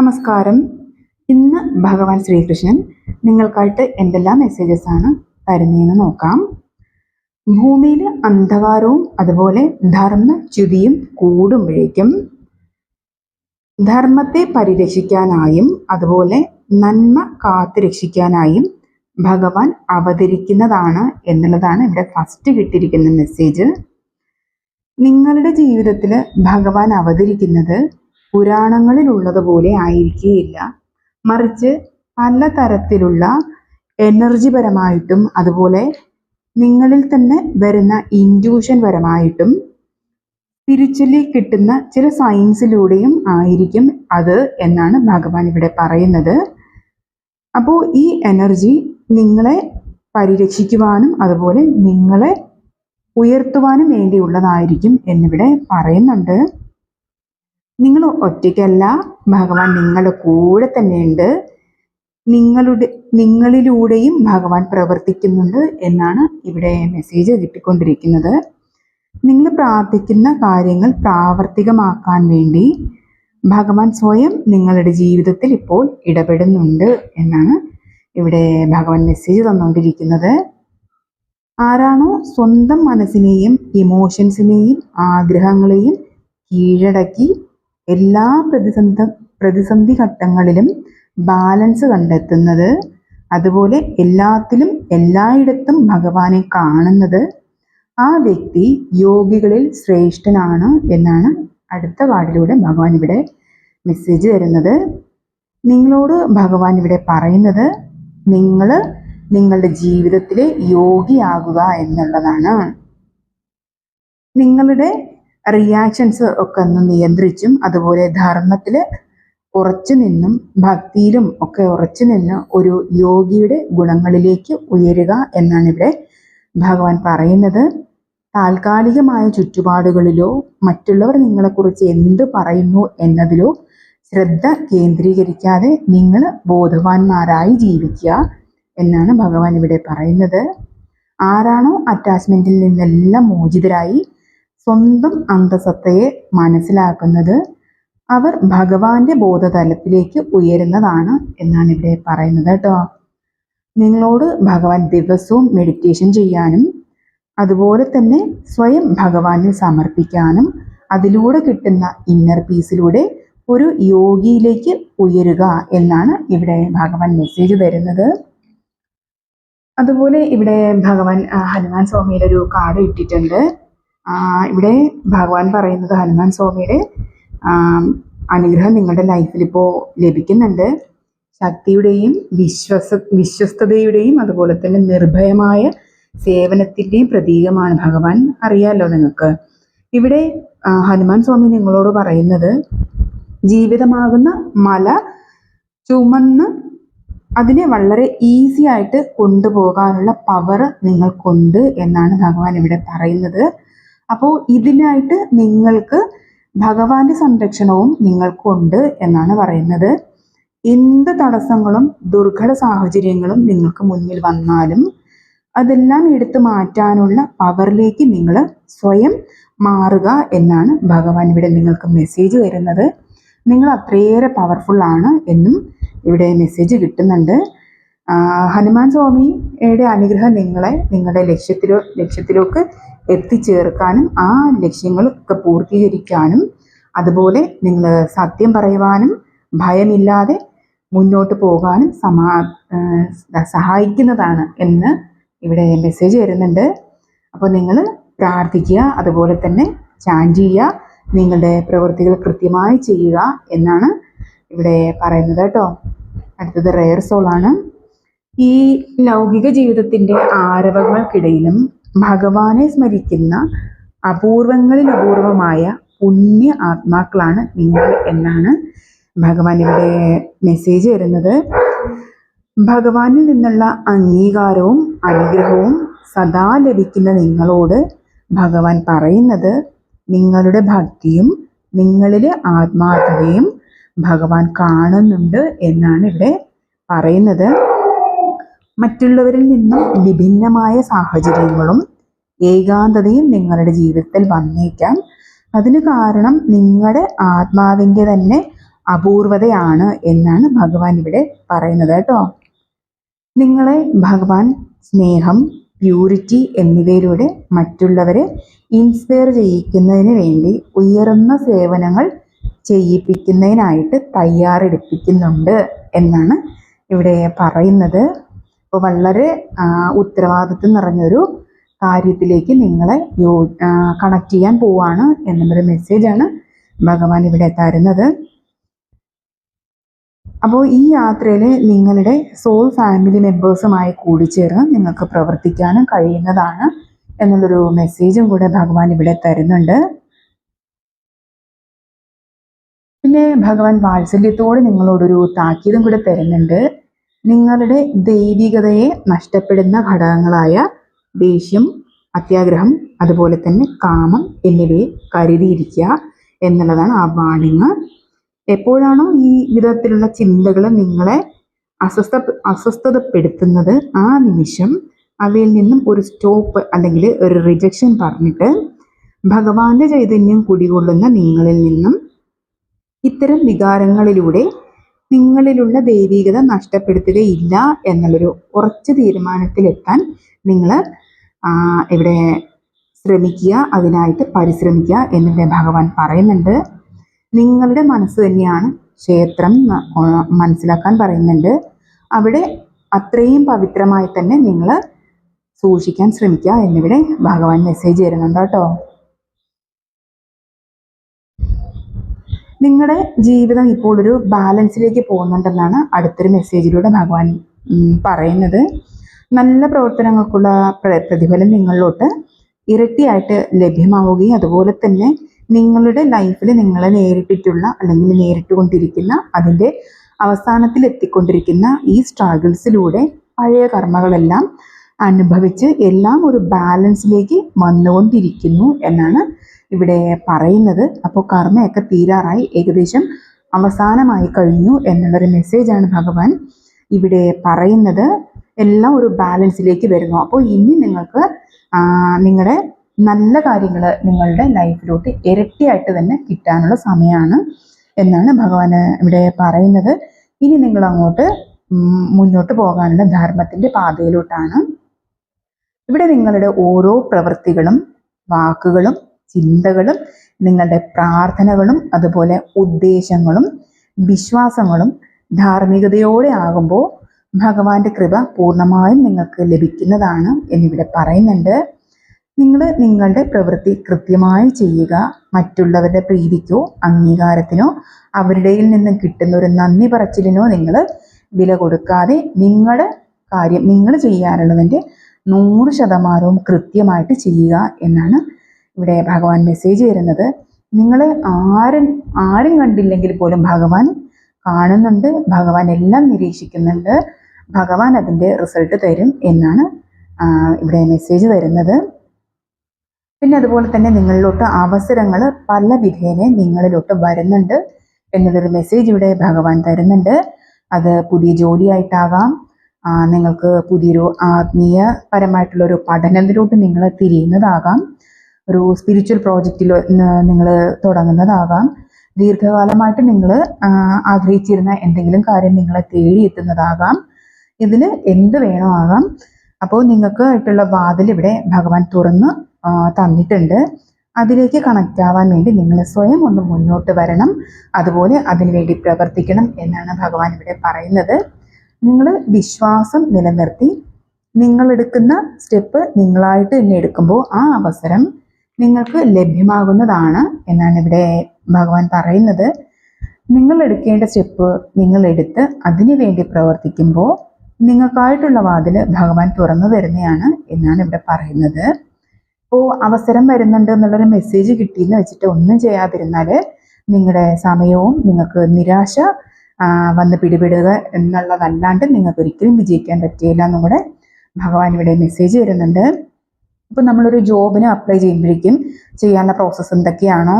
നമസ്കാരം. ഇന്ന് ഭഗവാൻ ശ്രീകൃഷ്ണൻ നിങ്ങൾക്കായിട്ട് എന്തെല്ലാം മെസ്സേജസ് ആണ് തരുന്നതെന്ന് നോക്കാം. ഭൂമിയിൽ അന്ധകാരവും അതുപോലെ ധർമ്മ ച്യുതിയും കൂടുമ്പോഴേക്കും ധർമ്മത്തെ പരിരക്ഷിക്കാനായും അതുപോലെ നന്മ കാത്തു രക്ഷിക്കാനായും ഭഗവാൻ അവതരിക്കുന്നതാണ് എന്നുള്ളതാണ് ഇവിടെ ഫസ്റ്റ് കിട്ടിയിരിക്കുന്ന മെസ്സേജ് നിങ്ങളുടെ ജീവിതത്തിൽ ഭഗവാൻ അവതരിക്കുന്നത് പുരാണങ്ങളിലുള്ളതുപോലെ ആയിരിക്കുകയില്ല മറിച്ച് പല തരത്തിലുള്ള എനർജി പരമായിട്ടും അതുപോലെ നിങ്ങളിൽ തന്നെ വരുന്ന ഇൻഡ്യൂഷൻ പരമായിട്ടും സ്പിരിച്വലി കിട്ടുന്ന ചില സയൻസിലൂടെയും ആയിരിക്കും അത് എന്നാണ് ഭഗവാൻ ഇവിടെ പറയുന്നത്. അപ്പോൾ ഈ എനർജി നിങ്ങളെ പരിരക്ഷിക്കുവാനും അതുപോലെ നിങ്ങളെ ഉയർത്തുവാനും വേണ്ടിയുള്ളതായിരിക്കും എന്നിവിടെ പറയുന്നുണ്ട്. നിങ്ങൾ ഒറ്റയ്ക്കല്ല ഭഗവാൻ നിങ്ങളുടെ കൂടെ തന്നെയുണ്ട്. നിങ്ങളുടെ നിങ്ങളിലൂടെയും ഭഗവാൻ പ്രവർത്തിക്കുന്നുണ്ട് എന്നാണ് ഇവിടെ മെസ്സേജ് കിട്ടിക്കൊണ്ടിരിക്കുന്നത്. നിങ്ങൾ പ്രാർത്ഥിക്കുന്ന കാര്യങ്ങൾ പ്രാവർത്തികമാക്കാൻ വേണ്ടി ഭഗവാൻ സ്വയം നിങ്ങളുടെ ജീവിതത്തിൽ ഇപ്പോൾ ഇടപെടുന്നുണ്ട് എന്നാണ് ഇവിടെ ഭഗവാൻ മെസ്സേജ് തന്നുകൊണ്ടിരിക്കുന്നത്. ആരാണോ സ്വന്തം മനസ്സിനെയും ഇമോഷൻസിനെയും ആഗ്രഹങ്ങളെയും കീഴടക്കി എല്ലാ പ്രതിസന്ധ പ്രതിസന്ധി ഘട്ടങ്ങളിലും ബാലൻസ് കണ്ടെത്തുന്നത് അതുപോലെ എല്ലാത്തിലും എല്ലായിടത്തും ഭഗവാനെ കാണുന്നത് ആ വ്യക്തി യോഗികളിൽ ശ്രേഷ്ഠനാണ് എന്നാണ് അടുത്ത വാർഡിലൂടെ ഭഗവാൻ ഇവിടെ മെസ്സേജ് തരുന്നത്. നിങ്ങളോട് ഭഗവാൻ ഇവിടെ പറയുന്നത് നിങ്ങൾ നിങ്ങളുടെ ജീവിതത്തിലെ യോഗിയാകുക എന്നുള്ളതാണ്. നിങ്ങളുടെ റിയാക്ഷൻസ് ഒക്കെ ഒന്ന് നിയന്ത്രിച്ചും അതുപോലെ ധർമ്മത്തിൽ ഉറച്ചു നിന്നും ഭക്തിയിലും ഒക്കെ ഉറച്ചു നിന്ന് ഒരു യോഗിയുടെ ഗുണങ്ങളിലേക്ക് ഉയരുക എന്നാണ് ഇവിടെ ഭഗവാൻ പറയുന്നത്. താൽക്കാലികമായ ചുറ്റുപാടുകളിലോ മറ്റുള്ളവർ നിങ്ങളെക്കുറിച്ച് എന്ത് പറയുന്നു എന്നതിലോ ശ്രദ്ധ കേന്ദ്രീകരിക്കാതെ നിങ്ങൾ ബോധവാന്മാരായി ജീവിക്കുക എന്നാണ് ഭഗവാൻ ഇവിടെ പറയുന്നത്. ആരാണോ അറ്റാച്ച്മെന്റിൽ നിന്നെല്ലാം മോചിതരായി സ്വന്തം അന്തസത്തയെ മനസ്സിലാക്കുന്നത് അവർ ഭഗവാന്റെ ബോധതലത്തിലേക്ക് ഉയരുന്നതാണ് എന്നാണ് ഇവിടെ പറയുന്നത് കേട്ടോ. നിങ്ങളോട് ഭഗവാൻ ദിവസവും മെഡിറ്റേഷൻ ചെയ്യാനും അതുപോലെ തന്നെ സ്വയം ഭഗവാനിൽ സമർപ്പിക്കാനും അതിലൂടെ കിട്ടുന്ന ഇന്നർ പീസിലൂടെ ഒരു യോഗിയിലേക്ക് ഉയരുക എന്നാണ് ഇവിടെ ഭഗവാൻ മെസ്സേജ് തരുന്നത്. അതുപോലെ ഇവിടെ ഭഗവാൻ ഹനുമാൻ സ്വാമിയുടെ ഒരു കാർഡ് ഇട്ടിട്ടുണ്ട്. ഇവിടെ ഭഗവാൻ പറയുന്നത് ഹനുമാൻ സ്വാമിയുടെ അനുഗ്രഹം നിങ്ങളുടെ ലൈഫിൽ ഇപ്പോൾ ലഭിക്കുന്നുണ്ട്. ശക്തിയുടെയും വിശ്വസ വിശ്വസ്തതയുടെയും അതുപോലെ തന്നെ നിർഭയമായ സേവനത്തിന്റെയും പ്രതീകമാണ് ഭഗവാൻ അറിയാമല്ലോ നിങ്ങൾക്ക്. ഇവിടെ ഹനുമാൻ സ്വാമി നിങ്ങളോട് പറയുന്നത് ജീവിതമാകുന്ന മല ചുമന്ന് അതിനെ വളരെ ഈസി ആയിട്ട് കൊണ്ടുപോകാനുള്ള പവർ നിങ്ങൾക്കുണ്ട് എന്നാണ് ഭഗവാൻ ഇവിടെ പറയുന്നത്. അപ്പോൾ ഇതിനായിട്ട് നിങ്ങൾക്ക് ഭഗവാന്റെ സംരക്ഷണവും നിങ്ങൾക്കുണ്ട് എന്നാണ് പറയുന്നത്. എന്ത് തടസ്സങ്ങളും ദുർഘട സാഹചര്യങ്ങളും നിങ്ങൾക്ക് മുന്നിൽ വന്നാലും അതെല്ലാം എടുത്തു മാറ്റാനുള്ള പവറിലേക്ക് നിങ്ങൾ സ്വയം മാറുക എന്നാണ് ഭഗവാൻ ഇവിടെ നിങ്ങൾക്ക് മെസ്സേജ് വരുന്നത് നിങ്ങൾ അത്രയേറെ പവർഫുൾ ആണ് എന്നും ഇവിടെ മെസ്സേജ് കിട്ടുന്നുണ്ട്. ഹനുമാൻ സ്വാമിയുടെ അനുഗ്രഹം നിങ്ങളെ നിങ്ങളുടെ ലക്ഷ്യത്തിലോ ലക്ഷ്യത്തിലേക്ക് എത്തിച്ചേർക്കാനും ആ ലക്ഷ്യങ്ങളൊക്കെ പൂർത്തീകരിക്കാനും അതുപോലെ നിങ്ങൾ സത്യം പറയുവാനും ഭയമില്ലാതെ മുന്നോട്ട് പോകാനും സമാ സഹായിക്കുന്നതാണ് എന്ന് ഇവിടെ മെസ്സേജ് വരുന്നുണ്ട്. അപ്പോൾ നിങ്ങൾ പ്രാർത്ഥിക്കുക അതുപോലെ തന്നെ ചാന്റ് ചെയ്യുക നിങ്ങളുടെ പ്രവൃത്തികൾ കൃത്യമായി ചെയ്യുക എന്നാണ് ഇവിടെ പറയുന്നത് കേട്ടോ. അടുത്തത് റെയർ സോളാണ് ഈ ലൗകിക ജീവിതത്തിന്റെ ആരവങ്ങൾക്കിടയിലും ഭഗവാനെ സ്മരിക്കുന്ന അപൂർവങ്ങളിൽ അപൂർവമായ പുണ്യ ആത്മാക്കളാണ് നിങ്ങൾ എന്നാണ് ഭഗവാൻ ഇവിടെ മെസ്സേജ് വരുന്നത് ഭഗവാനിൽ നിന്നുള്ള അംഗീകാരവും അനുഗ്രഹവും സദാ ലഭിക്കുന്ന നിങ്ങളോട് ഭഗവാൻ പറയുന്നത് നിങ്ങളുടെ ഭക്തിയും നിങ്ങളിലെ ആത്മാർത്ഥതയും ഭഗവാൻ കാണുന്നുണ്ട് എന്നാണ് ഇവിടെ പറയുന്നത്. മറ്റുള്ളവരിൽ നിന്നും വിഭിന്നമായ സാഹചര്യങ്ങളും ഏകാന്തതയും നിങ്ങളുടെ ജീവിതത്തിൽ വന്നേക്കാം. അതിന് കാരണം നിങ്ങളുടെ ആത്മാവിന്റെ തന്നെ അപൂർവതയാണ് എന്നാണ് ഭഗവാൻ ഇവിടെ പറയുന്നത് കേട്ടോ. നിങ്ങളെ ഭഗവാൻ സ്നേഹം പ്യൂരിറ്റി എന്നിവയിലൂടെ മറ്റുള്ളവരെ ഇൻസ്പയർ ചെയ്യിക്കുന്നതിന് വേണ്ടി ഉയർന്ന സേവനങ്ങൾ ചെയ്യിപ്പിക്കുന്നതിനായിട്ട് തയ്യാറെടുപ്പിക്കുന്നുണ്ട് എന്നാണ് ഇവിടെ പറയുന്നത്. അപ്പോൾ വളരെ ഉത്തരവാദിത്വം നിറഞ്ഞൊരു കാര്യത്തിലേക്ക് നിങ്ങളെ യോ കണക്ട് ചെയ്യാൻ പോവാണ് എന്നുള്ളൊരു മെസ്സേജാണ് ഭഗവാൻ ഇവിടെ തരുന്നത്. അപ്പോൾ ഈ യാത്രയിൽ നിങ്ങളുടെ സോൾ ഫാമിലി മെമ്പേഴ്സുമായി കൂടിച്ചേർന്ന് നിങ്ങൾക്ക് പ്രവർത്തിക്കാനും കഴിയുന്നതാണ് എന്നുള്ളൊരു മെസ്സേജും കൂടെ ഭഗവാൻ ഇവിടെ തരുന്നുണ്ട്. പിന്നെ ഭഗവാൻ വാത്സല്യത്തോട് നിങ്ങളോടൊരു താക്കീതും കൂടെ തരുന്നുണ്ട്. നിങ്ങളുടെ ദൈവികതയെ നഷ്ടപ്പെടുന്ന ഘടകങ്ങളായ ദേഷ്യം അത്യാഗ്രഹം അതുപോലെ തന്നെ കാമം എന്നിവയെ കരുതിയിരിക്കുക എന്നുള്ളതാണ് ആ വാണിങ് എപ്പോഴാണോ ഈ വിധത്തിലുള്ള ചിന്തകൾ നിങ്ങളെ അസ്വസ്ഥ അസ്വസ്ഥതപ്പെടുത്തുന്നത് ആ നിമിഷം അവയിൽ നിന്നും ഒരു സ്റ്റോപ്പ് അല്ലെങ്കിൽ ഒരു റിജക്ഷൻ പറഞ്ഞിട്ട് ഭഗവാന്റെ ചൈതന്യം കുടികൊള്ളുന്ന നിങ്ങളിൽ നിന്നും ഇത്തരം വികാരങ്ങളിലൂടെ നിങ്ങളിലുള്ള ദൈവികത നഷ്ടപ്പെടുത്തുകയില്ല എന്നുള്ളൊരു ഉറച്ച തീരുമാനത്തിലെത്താൻ നിങ്ങൾ ഇവിടെ ശ്രമിക്കുക അതിനായിട്ട് പരിശ്രമിക്കുക എന്നിവിടെ ഭഗവാൻ പറയുന്നുണ്ട്. നിങ്ങളുടെ മനസ്സ് തന്നെയാണ് ക്ഷേത്രം മനസ്സിലാക്കാൻ പറയുന്നുണ്ട്. അവിടെ അത്രയും പവിത്രമായി തന്നെ നിങ്ങൾ സൂക്ഷിക്കാൻ ശ്രമിക്കുക എന്നിവിടെ ഭഗവാൻ മെസ്സേജ് തരുന്നുണ്ട് കേട്ടോ. നിങ്ങളുടെ ജീവിതം ഇപ്പോൾ ഒരു ബാലൻസിലേക്ക് പോകുന്നുണ്ടെന്നാണ് അടുത്തൊരു മെസ്സേജിലൂടെ ഭഗവാൻ പറയുന്നത്. നല്ല പ്രവർത്തനങ്ങൾക്കുള്ള പ്രതിഫലം നിങ്ങളിലോട്ട് ഇരട്ടിയായിട്ട് ലഭ്യമാവുകയും അതുപോലെ തന്നെ നിങ്ങളുടെ ലൈഫിൽ നിങ്ങളെ നേരിട്ടിട്ടുള്ള അല്ലെങ്കിൽ നേരിട്ടുകൊണ്ടിരിക്കുന്ന അതിന്റെ അവസാനത്തിൽ എത്തിക്കൊണ്ടിരിക്കുന്ന ഈ സ്ട്രഗിൾസിലൂടെ പഴയ കർമ്മകളെല്ലാം അനുഭവിച്ച് എല്ലാം ഒരു ബാലൻസിലേക്ക് വന്നുകൊണ്ടിരിക്കുന്നു എന്നാണ് ഇവിടെ പറയുന്നത്. അപ്പോൾ കർമ്മയൊക്കെ തീരാറായി ഏകദേശം അവസാനമായി കഴിഞ്ഞു എന്നുള്ളൊരു മെസ്സേജാണ് ഭഗവാൻ ഇവിടെ പറയുന്നത്. എല്ലാം ഒരു ബാലൻസിലേക്ക് വരുന്നു. അപ്പോൾ ഇനി നിങ്ങൾക്ക് നിങ്ങളുടെ നല്ല കാര്യങ്ങൾ നിങ്ങളുടെ ലൈഫിലോട്ട് ഇരട്ടിയായിട്ട് തന്നെ കിട്ടാനുള്ള സമയമാണ് എന്നാണ് ഭഗവാൻ ഇവിടെ പറയുന്നത്. ഇനി നിങ്ങൾ അങ്ങോട്ട് മുന്നോട്ട് പോകാനുള്ള ധർമ്മത്തിന്റെ പാതയിലോട്ടാണ് ഇവിടെ നിങ്ങളുടെ ഓരോ പ്രവൃത്തികളും വാക്കുകളും ചിന്തകളും നിങ്ങളുടെ പ്രാർത്ഥനകളും അതുപോലെ ഉദ്ദേശങ്ങളും വിശ്വാസങ്ങളും ധാർമ്മികതയോടെ ആകുമ്പോൾ ഭഗവാന്റെ കൃപ പൂർണമായും നിങ്ങൾക്ക് ലഭിക്കുന്നതാണ് എന്നിവിടെ പറയുന്നുണ്ട്. നിങ്ങൾ നിങ്ങളുടെ പ്രവൃത്തി കൃത്യമായി ചെയ്യുക. മറ്റുള്ളവരുടെ പ്രീതിക്കോ അംഗീകാരത്തിനോ അവരുടെയിൽ നിന്നും കിട്ടുന്ന ഒരു നന്ദി പറച്ചിലിനോ നിങ്ങൾ വില കൊടുക്കാതെ നിങ്ങളുടെ കാര്യം നിങ്ങൾ ചെയ്യാനുള്ളതിന്റെ നൂറ് ശതമാനവും കൃത്യമായിട്ട് ചെയ്യുക എന്നാണ് ഇവിടെ ഭഗവാൻ മെസ്സേജ് തരുന്നത് നിങ്ങൾ ആരും ആരും കണ്ടില്ലെങ്കിൽ പോലും ഭഗവാൻ കാണുന്നുണ്ട് ഭഗവാൻ എല്ലാം നിരീക്ഷിക്കുന്നുണ്ട് ഭഗവാൻ അതിന്റെ റിസൾട്ട് തരും എന്നാണ് ഇവിടെ മെസ്സേജ് തരുന്നത് പിന്നെ അതുപോലെ തന്നെ നിങ്ങളിലോട്ട് അവസരങ്ങൾ പല വിധേനെ നിങ്ങളിലോട്ട് വരുന്നുണ്ട്. എന്നുള്ളൊരു മെസ്സേജ് ഇവിടെ ഭഗവാൻ തരുന്നുണ്ട്. അത് പുതിയ ജോലിയായിട്ടാകാം. നിങ്ങൾക്ക് പുതിയൊരു ആത്മീയ ആത്മീയപരമായിട്ടുള്ളൊരു പഠനത്തിലോട്ട് നിങ്ങൾ തിരിയുന്നതാകാം. ഒരു സ്പിരിച്വൽ പ്രോജക്റ്റിൽ നിങ്ങൾ തുടങ്ങുന്നതാകാം. ദീർഘകാലമായിട്ട് നിങ്ങൾ ആഗ്രഹിച്ചിരുന്ന എന്തെങ്കിലും കാര്യം നിങ്ങളെ തേടി എത്തുന്നതാകാം ഇതിൽ എന്ത് വേണോ ആകാം. അപ്പോൾ നിങ്ങൾക്ക് ആയിട്ടുള്ള വാതിൽ ഇവിടെ ഭഗവാൻ തുറന്ന് തന്നിട്ടുണ്ട്. അതിലേക്ക് കണക്റ്റ് ആവാൻ വേണ്ടി നിങ്ങൾ സ്വയം ഒന്ന് മുന്നോട്ട് വരണം. അതുപോലെ അതിനുവേണ്ടി പ്രവർത്തിക്കണം എന്നാണ് ഭഗവാൻ ഇവിടെ പറയുന്നത്. നിങ്ങൾ വിശ്വാസം നിലനിർത്തി നിങ്ങൾ എടുക്കുന്ന സ്റ്റെപ്പ് നിങ്ങളായിട്ട് തന്നെ എടുക്കുമ്പോൾ ആ അവസരം നിങ്ങൾക്ക് ലഭ്യമാകുന്നതാണ് എന്നാണ് ഇവിടെ ഭഗവാൻ പറയുന്നത്. നിങ്ങൾ എടുക്കേണ്ട സ്റ്റെപ്പ് നിങ്ങൾ എടുത്ത് അതിനു വേണ്ടി പ്രവർത്തിക്കുമ്പോൾ നിങ്ങൾക്കായിട്ടുള്ള വാതിൽ ഭഗവാൻ തുറന്നു തരുന്നതാണ് എന്നാണ് ഇവിടെ പറയുന്നത്. ഇപ്പോൾ അവസരം വരുന്നുണ്ട് എന്നുള്ളൊരു മെസ്സേജ് കിട്ടിയെന്ന് വെച്ചിട്ട് ഒന്നും ചെയ്യാതിരുന്നാൽ നിങ്ങളുടെ സമയവും നിങ്ങൾക്ക് നിരാശ വന്ന് പിടിപെടുക എന്നുള്ളതല്ലാണ്ട് നിങ്ങൾക്ക് ഒരിക്കലും വിജയിക്കാൻ പറ്റിയില്ല കൂടെ ഭഗവാൻ ഇവിടെ മെസ്സേജ് വരുന്നുണ്ട്. ഇപ്പം നമ്മളൊരു ജോബിന് അപ്ലൈ ചെയ്യുമ്പോഴേക്കും ചെയ്യാനുള്ള പ്രോസസ്സ് എന്തൊക്കെയാണോ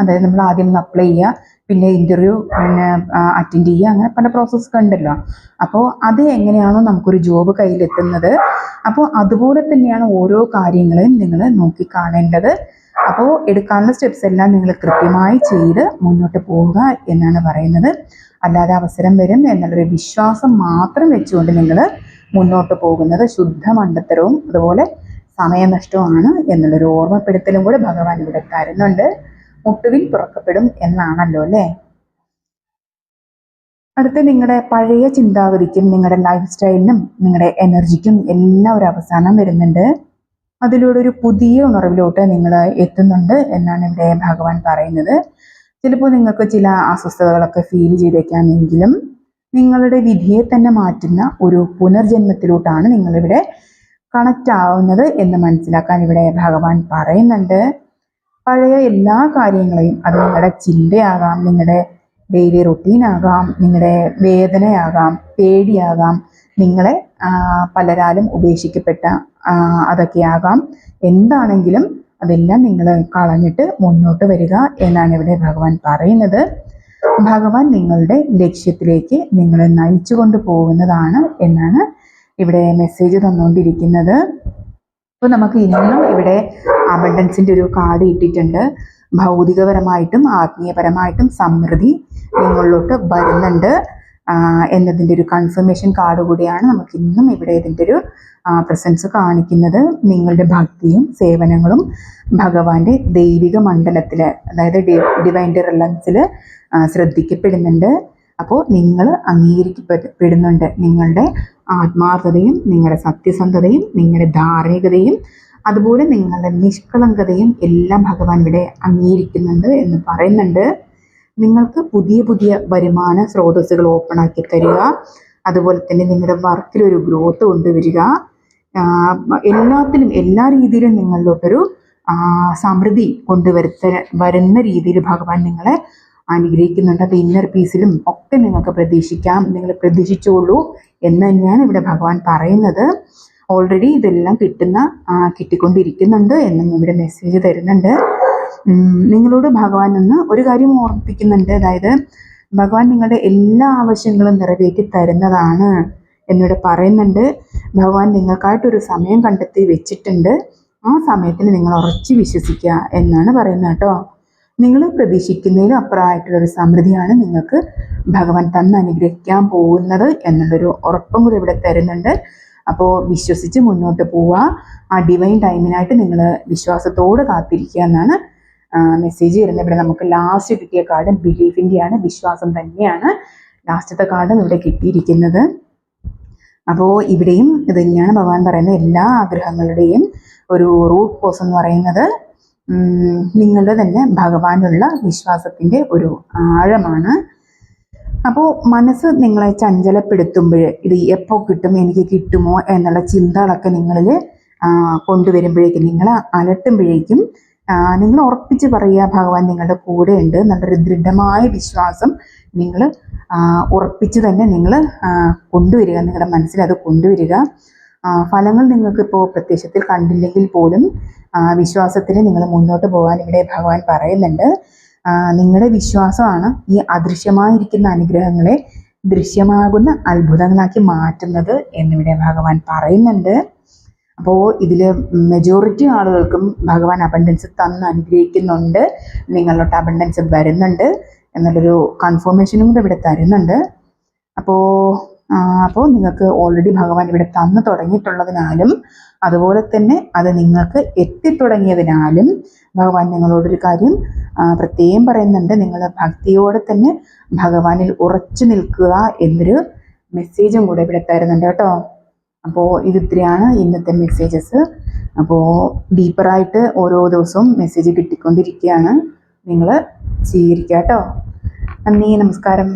അതായത് നമ്മൾ ആദ്യം ഒന്ന് അപ്ലൈ ചെയ്യുക പിന്നെ ഇന്റർവ്യൂ പിന്നെ അറ്റൻഡ് ചെയ്യുക അങ്ങനെ പല പ്രോസസ്സൊക്കെ ഉണ്ടല്ലോ. അപ്പോൾ അത് എങ്ങനെയാണോ നമുക്കൊരു ജോബ് കയ്യിലെത്തുന്നത്. അപ്പോൾ അതുപോലെ തന്നെയാണ് ഓരോ കാര്യങ്ങളെയും നിങ്ങൾ നോക്കി കാണേണ്ടത് അപ്പോൾ എടുക്കാവുന്ന സ്റ്റെപ്സ് എല്ലാം നിങ്ങൾ കൃത്യമായി ചെയ്ത് മുന്നോട്ട് പോവുക എന്നാണ് പറയുന്നത്. അല്ലാതെ അവസരം വരും എന്നുള്ളൊരു വിശ്വാസം മാത്രം വെച്ചുകൊണ്ട് നിങ്ങൾ മുന്നോട്ട് പോകുന്നത് ശുദ്ധ മണ്ടത്തരവും അതുപോലെ സമയനഷ്ടവുമാണ് എന്നുള്ളൊരു ഓർമ്മപ്പെടുത്തലും കൂടെ ഭഗവാൻ ഇവിടെ തരുന്നുണ്ട്. മുട്ടുവിൽ തുറക്കപ്പെടും എന്നാണല്ലോ അല്ലേ? അടുത്ത് നിങ്ങളുടെ പഴയ ചിന്താഗതിക്കും നിങ്ങളുടെ ലൈഫ് സ്റ്റൈലിനും നിങ്ങളുടെ എനർജിക്കും എല്ലാം ഒരു അവസാനം വരുന്നുണ്ട്. അതിലൂടെ ഒരു പുതിയ ഉണർവിലോട്ട് നിങ്ങൾ എത്തുന്നുണ്ട് എന്നാണ് ഇവിടെ ഭഗവാൻ പറയുന്നത്. ചിലപ്പോൾ നിങ്ങൾക്ക് ചില അസ്വസ്ഥതകളൊക്കെ ഫീൽ ചെയ്തേക്കാമെങ്കിലും നിങ്ങളുടെ വിധിയെ തന്നെ മാറ്റുന്ന ഒരു പുനർജന്മത്തിലോട്ടാണ് നിങ്ങളിവിടെ കണക്റ്റ് ആവുന്നത് എന്ന് മനസ്സിലാക്കാൻ ഇവിടെ ഭഗവാൻ പറയുന്നുണ്ട്. പഴയ എല്ലാ കാര്യങ്ങളെയും അത് നിങ്ങളുടെ ചിന്തയാകാം നിങ്ങളുടെ ഡെയിലി റൊട്ടീൻ ആകാം നിങ്ങളുടെ വേദനയാകാം പേടിയാകാം നിങ്ങളെ പലരാലും ഉപേക്ഷിക്കപ്പെട്ട അതൊക്കെയാകാം. എന്താണെങ്കിലും അതെല്ലാം നിങ്ങൾ കളഞ്ഞിട്ട് മുന്നോട്ട് വരിക എന്നാണ് ഇവിടെ ഭഗവാൻ പറയുന്നത്. ഭഗവാൻ നിങ്ങളുടെ ലക്ഷ്യത്തിലേക്ക് നിങ്ങളെ നയിച്ചു കൊണ്ട് പോകുന്നതാണ് എന്നാണ് ഇവിടെ മെസ്സേജ് തന്നുകൊണ്ടിരിക്കുന്നത് അപ്പോൾ നമുക്ക് ഇന്നും ഇവിടെ അബണ്ടൻസിന്റെ ഒരു കാർഡ് ഇട്ടിട്ടുണ്ട് ഭൗതികപരമായിട്ടും ആത്മീയപരമായിട്ടും സമൃദ്ധി നിങ്ങളിലോട്ട് വരുന്നുണ്ട്. എന്നതിന്റെ ഒരു കൺഫർമേഷൻ കാർഡ് കൂടിയാണ് നമുക്ക് ഇന്നും ഇവിടെ ഇതിന്റെ ഒരു പ്രസൻസ് കാണിക്കുന്നത്. നിങ്ങളുടെ ഭക്തിയും സേവനങ്ങളും ഭഗവാന്റെ ദൈവിക മണ്ഡലത്തിൽ അതായത് ഡിവൈന്റെ റിലൻസിൽ ശ്രദ്ധിക്കപ്പെടുന്നുണ്ട്. അപ്പോൾ നിങ്ങൾ അംഗീകരിക്കപ്പെടുന്നുണ്ട്. നിങ്ങളുടെ ആത്മാർത്ഥതയും നിങ്ങളുടെ സത്യസന്ധതയും നിങ്ങളുടെ ധാർമ്മികതയും അതുപോലെ നിങ്ങളുടെ നിഷ്കളങ്കതയും എല്ലാം ഭഗവാൻ ഇവിടെ അംഗീകരിക്കുന്നുണ്ട് എന്ന് പറയുന്നുണ്ട്. നിങ്ങൾക്ക് പുതിയ പുതിയ വരുമാന സ്രോതസ്സുകൾ ഓപ്പൺ ആക്കി തരിക. അതുപോലെ തന്നെ നിങ്ങളുടെ വർക്കിൽ ഒരു ഗ്രോത്ത് കൊണ്ടുവരിക. എല്ലാത്തിലും എല്ലാ രീതിയിലും നിങ്ങളിലോട്ടൊരു സമൃദ്ധി കൊണ്ടുവരുത്ത വരുന്ന രീതിയിൽ ഭഗവാൻ നിങ്ങളെ അനുഗ്രഹിക്കുന്നുണ്ട്. അത് ഇന്നർ പീസിലും ഒക്കെ നിങ്ങൾക്ക് പ്രതീക്ഷിക്കാം. നിങ്ങൾ പ്രതീക്ഷിച്ചോളൂ എന്ന് തന്നെയാണ് ഇവിടെ ഭഗവാൻ പറയുന്നത്. ഓൾറെഡി ഇതെല്ലാം കിട്ടുന്ന കിട്ടിക്കൊണ്ടിരിക്കുന്നുണ്ട് എന്നും ഇവിടെ മെസ്സേജ് തരുന്നുണ്ട്. നിങ്ങളോട് ഭഗവാൻ ഒന്ന് ഒരു കാര്യം ഓർമ്മിപ്പിക്കുന്നുണ്ട്. അതായത് ഭഗവാൻ നിങ്ങളുടെ എല്ലാ ആവശ്യങ്ങളും നിറവേറ്റി തരുന്നതാണ് എന്നിവിടെ പറയുന്നുണ്ട്. ഭഗവാൻ നിങ്ങൾക്കായിട്ടൊരു സമയം കണ്ടെത്തി വെച്ചിട്ടുണ്ട്. ആ സമയത്തിന് നിങ്ങൾ ഉറച്ചു വിശ്വസിക്കുക എന്നാണ് പറയുന്നത് കേട്ടോ. നിങ്ങൾ പ്രതീക്ഷിക്കുന്നതിലും അപ്പുറമായിട്ടുള്ളൊരു സമൃദ്ധിയാണ് നിങ്ങൾക്ക് ഭഗവാൻ തന്ന് അനുഗ്രഹിക്കാൻ പോകുന്നത് എന്നുള്ളൊരു ഉറപ്പും കൂടി ഇവിടെ തരുന്നുണ്ട്. അപ്പോൾ വിശ്വസിച്ച് മുന്നോട്ട് പോവുക. ആ ഡിവൈൻ ടൈമിനായിട്ട് നിങ്ങൾ വിശ്വാസത്തോട് കാത്തിരിക്കുക എന്നാണ് മെസ്സേജ് വരുന്നത്. ഇവിടെ നമുക്ക് ലാസ്റ്റ് കിട്ടിയ കാർഡ് ബിലീഫിന്റെയാണ് വിശ്വാസം തന്നെയാണ് ലാസ്റ്റത്തെ കാർഡും ഇവിടെ കിട്ടിയിരിക്കുന്നത്. അപ്പോൾ ഇവിടെയും ഇത് തന്നെയാണ് ഭഗവാൻ പറയുന്നത് എല്ലാ ആഗ്രഹങ്ങളുടെയും ഒരു റൂട്ട് കോസ് എന്ന് പറയുന്നത്. നിങ്ങളുടെ തന്നെ ഭഗവാനുള്ള വിശ്വാസത്തിന്റെ ഒരു ആഴമാണ്. അപ്പോൾ മനസ്സ് നിങ്ങളെ ചഞ്ചലപ്പെടുത്തുമ്പോൾ ഇത് എപ്പോൾ കിട്ടും എനിക്ക് കിട്ടുമോ എന്നുള്ള ചിന്തകളൊക്കെ നിങ്ങളിൽ കൊണ്ടുവരുമ്പോഴേക്കും നിങ്ങളെ അലട്ടുമ്പോഴേക്കും നിങ്ങൾ ഉറപ്പിച്ച് പറയുക ഭഗവാൻ നിങ്ങളുടെ ഉണ്ട് നല്ലൊരു ദൃഢമായ വിശ്വാസം നിങ്ങൾ ഉറപ്പിച്ച് തന്നെ നിങ്ങൾ കൊണ്ടുവരിക നിങ്ങളുടെ മനസ്സിൽ അത് കൊണ്ടുവരിക. ഫലങ്ങൾ നിങ്ങൾക്ക് നിങ്ങൾക്കിപ്പോൾ പ്രത്യക്ഷത്തിൽ കണ്ടില്ലെങ്കിൽ പോലും വിശ്വാസത്തിന് നിങ്ങൾ മുന്നോട്ട് പോകാൻ ഇവിടെ ഭഗവാൻ പറയുന്നുണ്ട്. നിങ്ങളുടെ വിശ്വാസമാണ് ഈ അദൃശ്യമായിരിക്കുന്ന അനുഗ്രഹങ്ങളെ ദൃശ്യമാകുന്ന അത്ഭുതങ്ങളാക്കി മാറ്റുന്നത് എന്നിവിടെ ഭഗവാൻ പറയുന്നുണ്ട്. അപ്പോൾ ഇതിൽ മെജോറിറ്റി ആളുകൾക്കും ഭഗവാൻ അബണ്ടൻസ് തന്ന് അനുഗ്രഹിക്കുന്നുണ്ട്. നിങ്ങളിലോട്ട് അബണ്ടൻസ് വരുന്നുണ്ട്. എന്നുള്ളൊരു കൺഫർമേഷനും കൂടെ ഇവിടെ തരുന്നുണ്ട്. അപ്പോൾ അപ്പോൾ നിങ്ങൾക്ക് ഓൾറെഡി ഭഗവാൻ ഇവിടെ തന്നു തുടങ്ങിയിട്ടുള്ളതിനാലും അതുപോലെ തന്നെ അത് നിങ്ങൾക്ക് എത്തിത്തുടങ്ങിയതിനാലും ഭഗവാൻ നിങ്ങളോടൊരു കാര്യം പ്രത്യേകം പറയുന്നുണ്ട്. നിങ്ങൾ ഭക്തിയോടെ തന്നെ ഭഗവാനിൽ ഉറച്ചു നിൽക്കുക എന്നൊരു മെസ്സേജും കൂടെ ഇവിടെ തരുന്നുണ്ട് കേട്ടോ. അപ്പോൾ ഇതിത്രയാണ് ഇന്നത്തെ മെസ്സേജസ് അപ്പോൾ ഡീപ്പറായിട്ട് ഓരോ ദിവസവും മെസ്സേജ് കിട്ടിക്കൊണ്ടിരിക്കുകയാണ്. നിങ്ങൾ സ്വീകരിക്കുക കേട്ടോ നന്ദി നമസ്കാരം.